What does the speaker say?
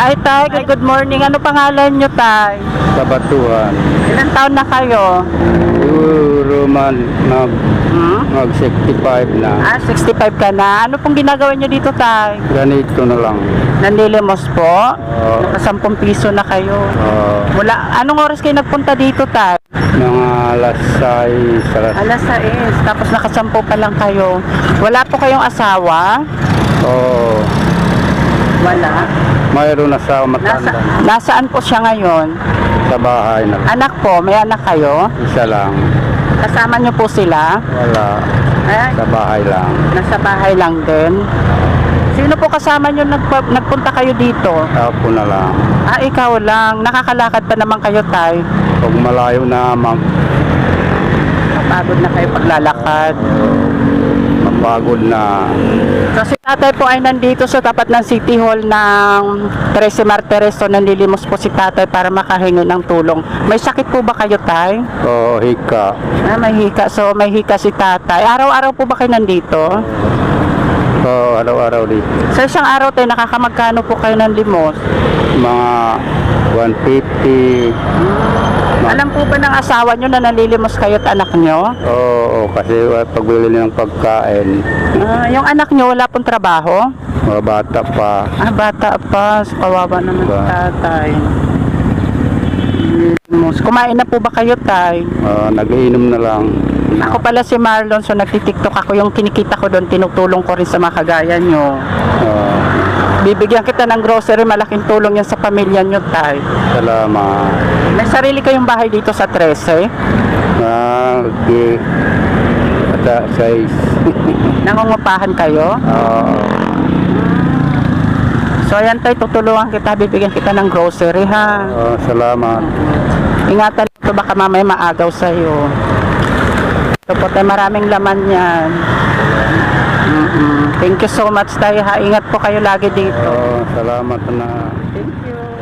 Hi, Tay. Good, good morning. Ano pangalan nyo, Tay? Kabatuhan. Ilang taon na kayo? Siguro man mag, Hmm? mag 65 na. Ah, 65 ka na. Ano pong ginagawa nyo dito, Tay? Ganito na lang. Nanlilimos po? Oo. Naka 10 piso na kayo. Oo. Wala, anong oras kayo nagpunta dito, Tay? mga alas 6, alas Alas 6. Tapos nakasampo pa lang kayo. Wala po kayong asawa? Oo. Wala. Mayroon na sa Nasa, matanda. nasaan po siya ngayon? Sa bahay na. Anak po, may anak kayo? Isa lang. Kasama nyo po sila? Wala. Ay, Sa bahay lang. nasa bahay lang din. Sino po kasama nyo nagpa, nagpunta kayo dito? Ako na lang. Ah, ikaw lang. Nakakalakad pa naman kayo, Tay. Pag malayo na mag Kapagod na kayo paglalakad. Mapagod na. So si tatay po ay nandito sa tapat ng City Hall ng 13 Martires. So nanlilimos po si tatay para makahingi ng tulong. May sakit po ba kayo, Tay? Oo, hika. Ah, may hika. So may hika si tatay. Araw-araw po ba kayo nandito? Oo, araw-araw dito. Sa isang araw tayo, nakakamagkano po kayo ng limos? Mga 150. Alam po ba ng asawa nyo na nalilimos kayo at anak nyo? Oo, kasi pagbili ng pagkain, Ah, yung anak nyo wala pong trabaho? mga bata pa. Ah, bata pa. So, kawawa naman Ba? tatay. Nalilimos. Kumain na po ba kayo, tay? Ah, nag-iinom na lang. Ako pala si Marlon, so nagtitiktok ako. Yung kinikita ko doon, tinutulong ko rin sa mga kagaya nyo. Ah, Bibigyan kita ng grocery, malaking tulong yan sa pamilya nyo, tay. salamat. May sarili kayong bahay dito sa 13. Nag Ata size. Nangungupahan kayo. Oo. So ayan tay, tutulungan kita, bibigyan kita ng grocery ha. Oo, salamat. Ingatan ito baka mamaya maagaw sa'yo. Tayo, maraming laman yan. Mm-mm. Thank you so much tayo ha. Ingat po kayo lagi dito. Oo, salamat na. Thank you.